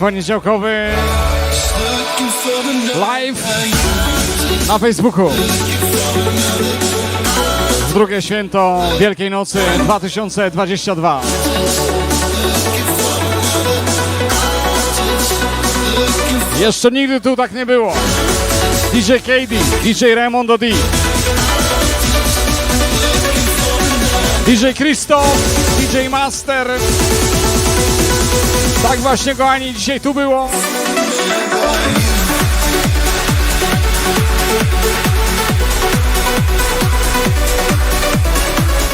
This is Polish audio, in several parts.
Poniedziałkowy live na Facebooku. Drugie święto Wielkiej Nocy 2022. Jeszcze nigdy tu tak nie było. DJ KD, DJ Raimondo D. DJ Krzysztof, DJ Master. Tak właśnie, kochani, dzisiaj tu było.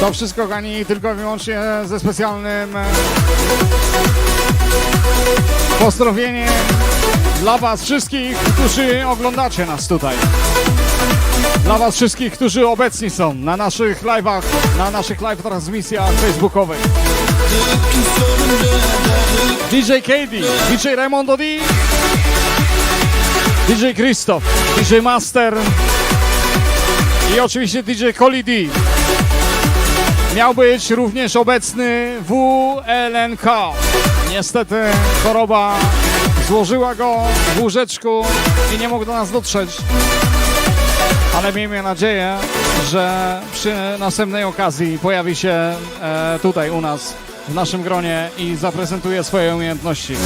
To wszystko, kochani, tylko i wyłącznie ze specjalnym e, pozdrowieniem dla Was wszystkich, którzy oglądacie nas tutaj. Dla Was wszystkich, którzy obecni są na naszych live'ach, na naszych live transmisjach facebookowych. DJ KD, DJ Raimondo D, DJ Krzysztof, DJ Master i oczywiście DJ Coli D. Miał być również obecny WLNK. Niestety choroba złożyła go w łóżeczku i nie mógł do nas dotrzeć. Ale miejmy nadzieję, że przy następnej okazji pojawi się e, tutaj u nas w naszym gronie i zaprezentuje swoje umiejętności.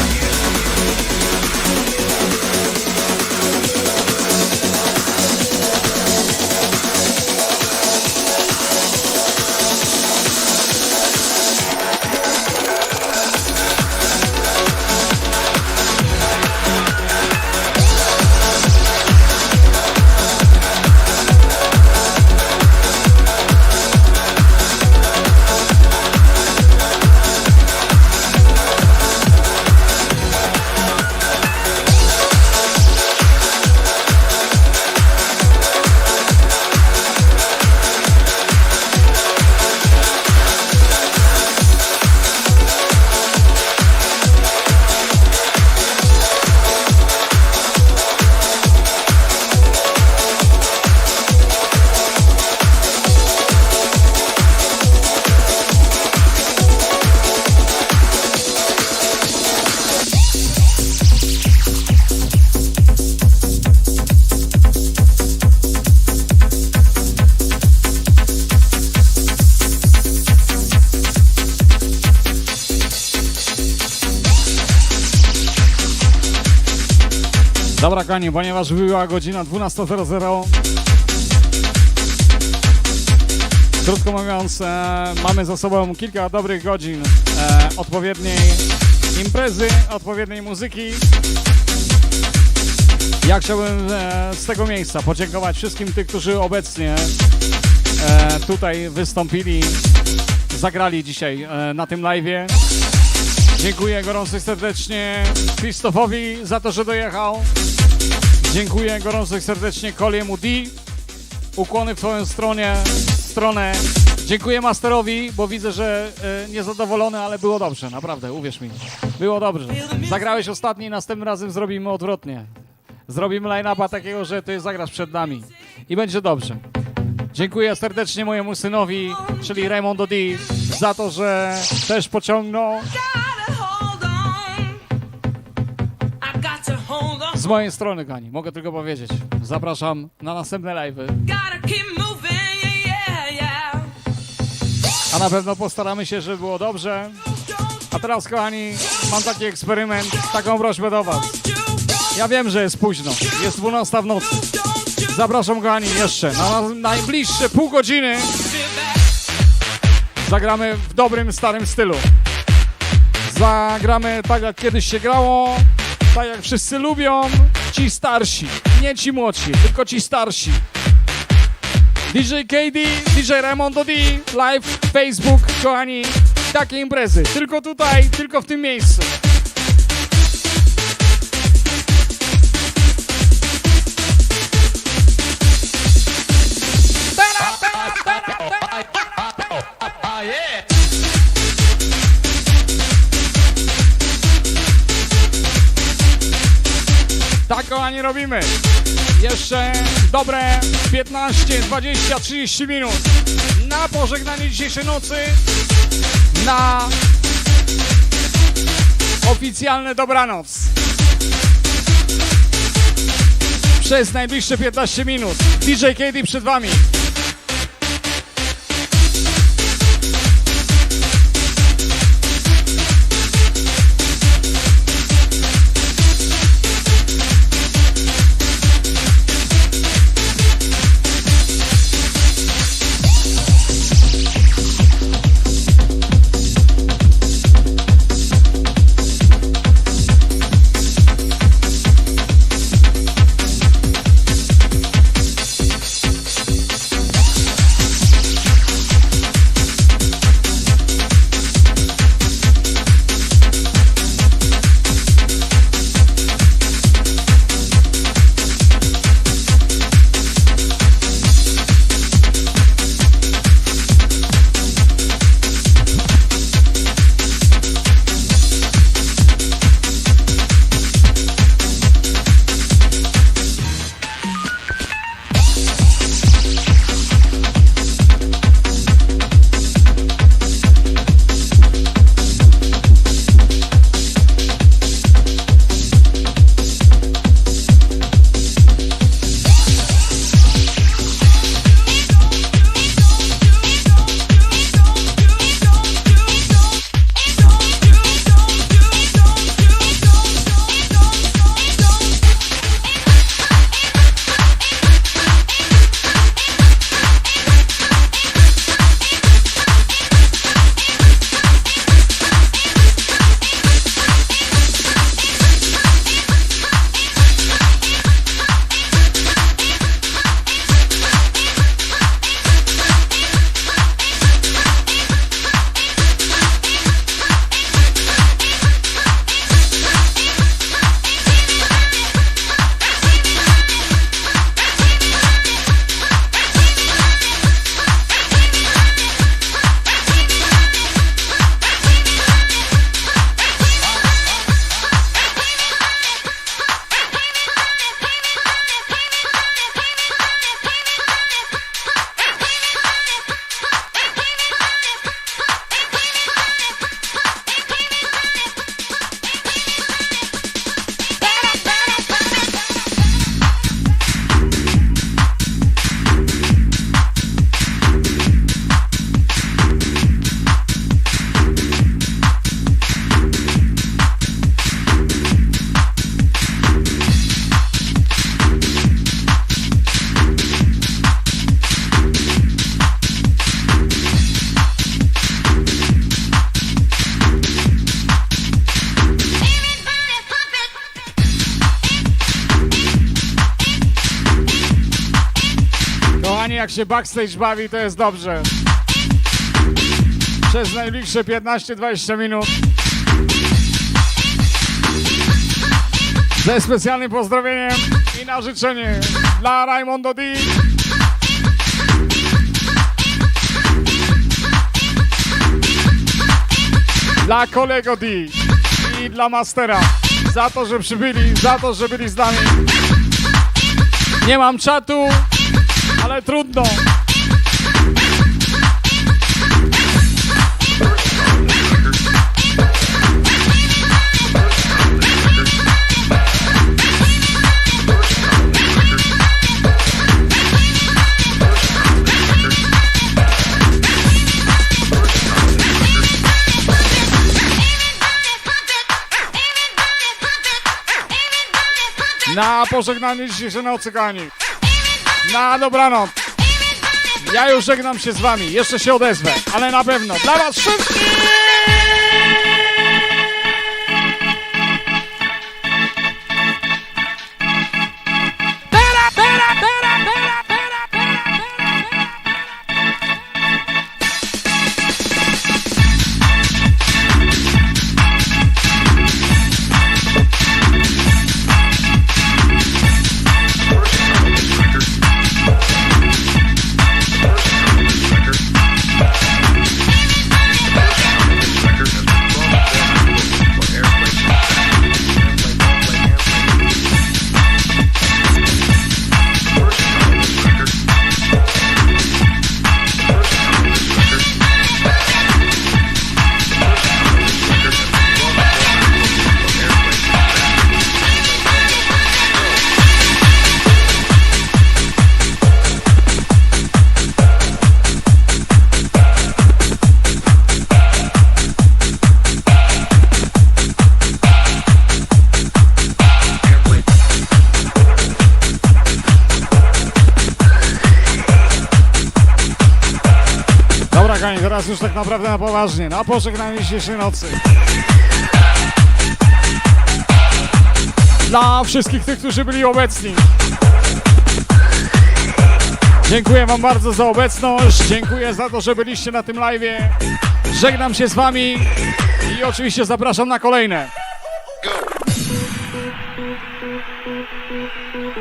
Ponieważ była godzina 12.00, krótko mówiąc, e, mamy za sobą kilka dobrych godzin e, odpowiedniej imprezy, odpowiedniej muzyki. Ja chciałbym e, z tego miejsca podziękować wszystkim tym, którzy obecnie e, tutaj wystąpili, zagrali dzisiaj e, na tym live'ie. Dziękuję gorąco serdecznie Krzysztofowi za to, że dojechał. Dziękuję gorąco serdecznie Koliemu D. Ukłony w Twoją stronie, stronę. Dziękuję Masterowi, bo widzę, że e, niezadowolony, ale było dobrze, naprawdę, uwierz mi. Było dobrze. Zagrałeś ostatni, następnym razem zrobimy odwrotnie. Zrobimy line-upa takiego, że Ty zagrasz przed nami. I będzie dobrze. Dziękuję serdecznie mojemu synowi, czyli Raymondo D, za to, że też pociągnął z mojej strony, Kani. Mogę tylko powiedzieć. Zapraszam na następne live'y. A na pewno postaramy się, żeby było dobrze. A teraz, kochani, mam taki eksperyment, taką prośbę do Was. Ja wiem, że jest późno. Jest 12 w nocy. Zapraszam, kochani, jeszcze na najbliższe pół godziny. Zagramy w dobrym, starym stylu. Zagramy tak, jak kiedyś się grało, tak jak wszyscy lubią, ci starsi. Nie ci młodsi, tylko ci starsi. DJ KD, DJ Raimondo D, live, Facebook, kochani, takie imprezy. Tylko tutaj, tylko w tym miejscu. Kochani, robimy. Jeszcze dobre 15, 20, 30 minut na pożegnanie dzisiejszej nocy, na Oficjalne dobranoc. Przez najbliższe 15 minut. DJ KD przed wami. Jak się backstage bawi, to jest dobrze. Przez najbliższe 15-20 minut. Ze specjalnym pozdrowieniem i na życzenie dla Raimondo D. Dla kolego D i dla Mastera za to, że przybyli, za to, że byli z nami. Nie mam czatu, ale trudno. Na pożegnanie dzisiejszej nocy, kochani. Na dobranoc. Ja już żegnam się z wami. Jeszcze się odezwę, ale na pewno dla was wszystkich! Już tak naprawdę na poważnie. Na pożegnanie dzisiejszej nocy. Dla wszystkich tych, którzy byli obecni. Dziękuję Wam bardzo za obecność. Dziękuję za to, że byliście na tym live. Żegnam się z Wami i oczywiście zapraszam na kolejne.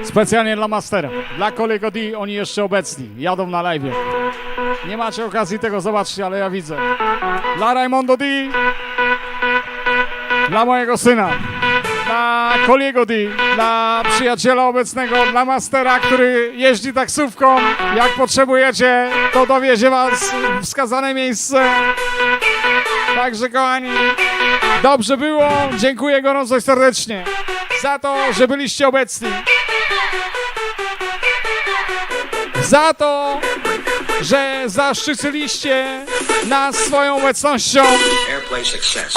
Specjalnie dla Mastera, dla kolego D, oni jeszcze obecni, jadą na live. Nie macie okazji tego zobaczyć, ale ja widzę. Dla Raimondo D, dla mojego syna, dla Koliego D, dla przyjaciela obecnego, dla Mastera, który jeździ taksówką. Jak potrzebujecie, to dowiezie was w wskazane miejsce. Także kochani, dobrze było. Dziękuję gorąco serdecznie za to, że byliście obecni. Za to, że zaszczyciliście nas swoją obecnością. Airplay success.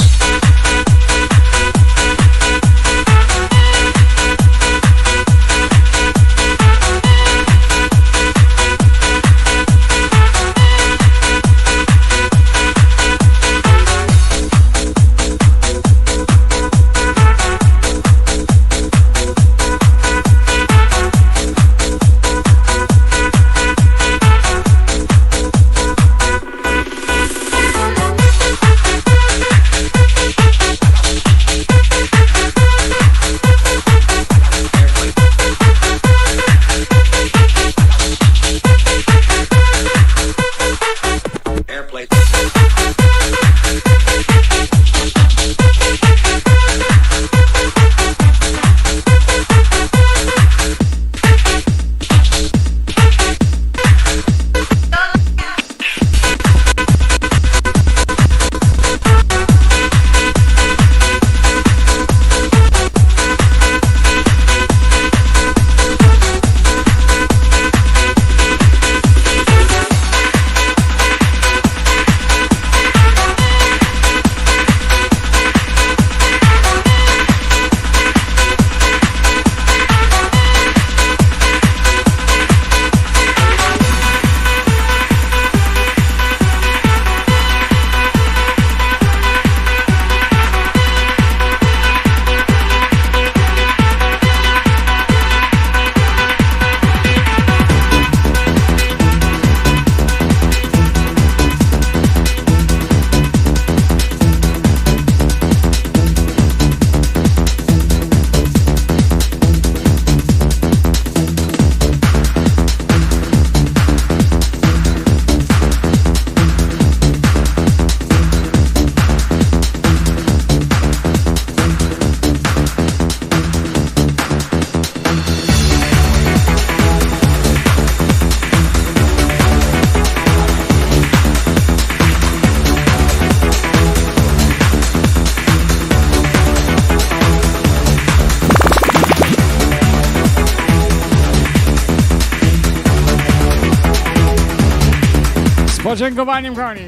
Podziękowaniem, kochani.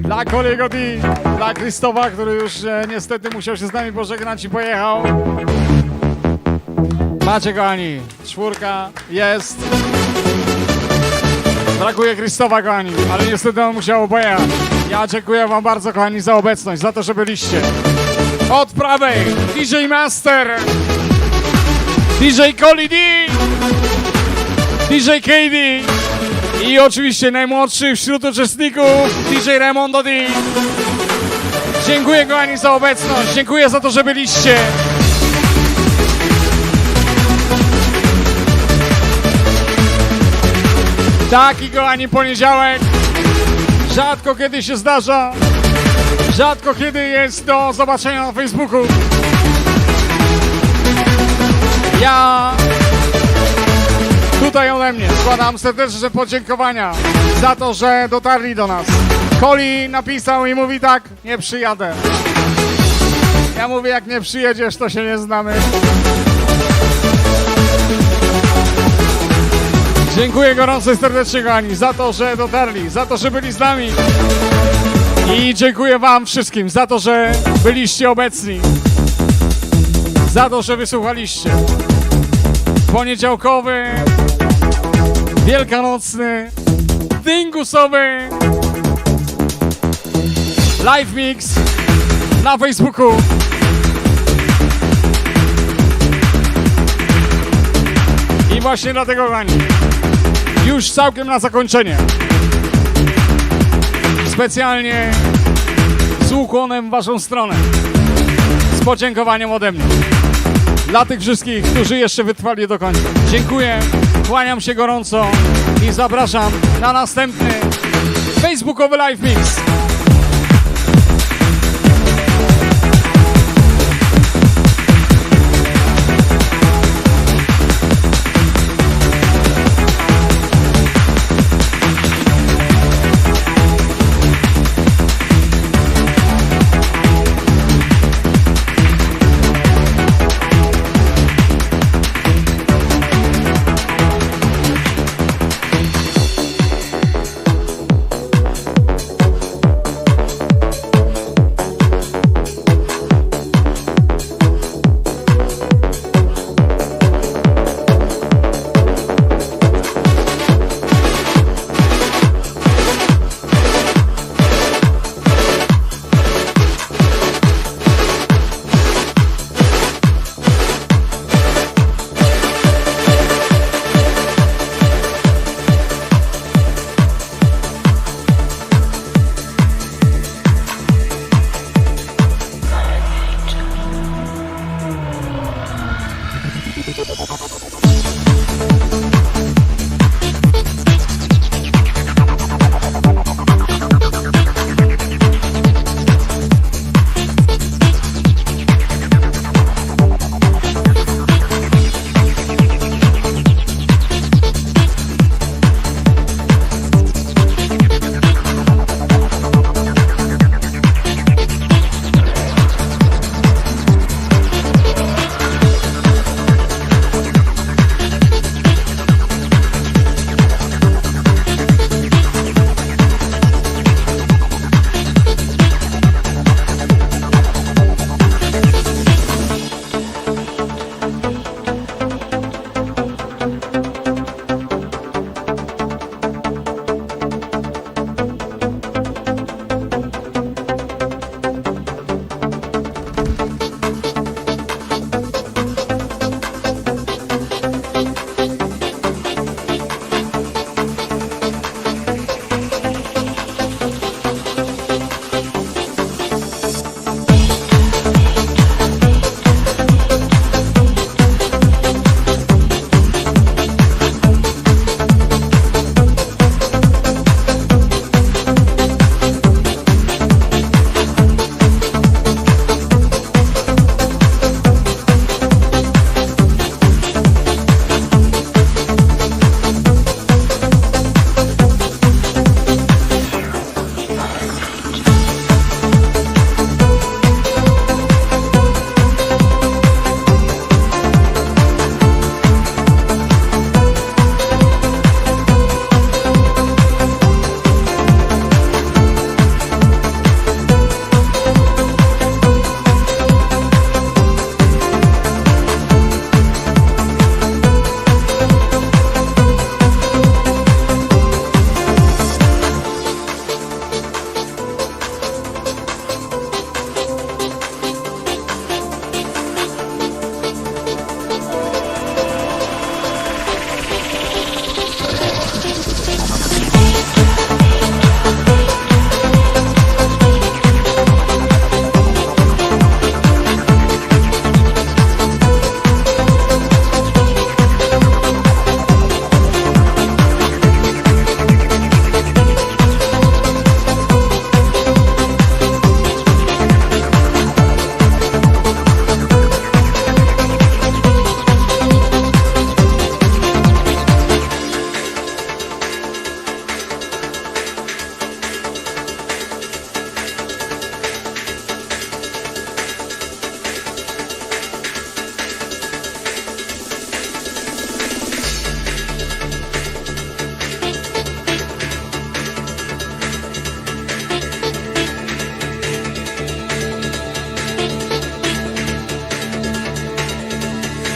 Dla kolego D, dla Krzysztofa, który już e, niestety musiał się z nami pożegnać i pojechał. Macie, kochani, czwórka jest. Brakuje Krzysztofa, kochani, ale niestety on musiał pojechać. Ja dziękuję wam bardzo, kochani, za obecność, za to, że byliście. Od prawej DJ Master, DJ Coli D, DJ KD i oczywiście najmłodszy wśród uczestników DJ Raimundo D. Dziękuję, kochani, za obecność, dziękuję za to, że byliście. Taki kochani poniedziałek. Rzadko kiedy się zdarza. Rzadko kiedy jest do zobaczenia na Facebooku. Ja tutaj ode mnie składam serdeczne podziękowania za to, że dotarli do nas. Koli napisał i mówi tak, nie przyjadę. Ja mówię, jak nie przyjedziesz, to się nie znamy. Dziękuję gorąco serdecznie, kochani, za to, że dotarli, za to, że byli z nami. I dziękuję Wam wszystkim za to, że byliście obecni. Za to, że wysłuchaliście. Poniedziałkowy, wielkanocny, dingusowy live mix na Facebooku. I właśnie dlatego, kochani, już całkiem na zakończenie. Specjalnie z ukłonem w Waszą stronę. Z podziękowaniem ode mnie. Dla tych wszystkich, którzy jeszcze wytrwali do końca. Dziękuję, kłaniam się gorąco i zapraszam na następny Facebookowy Live Mix.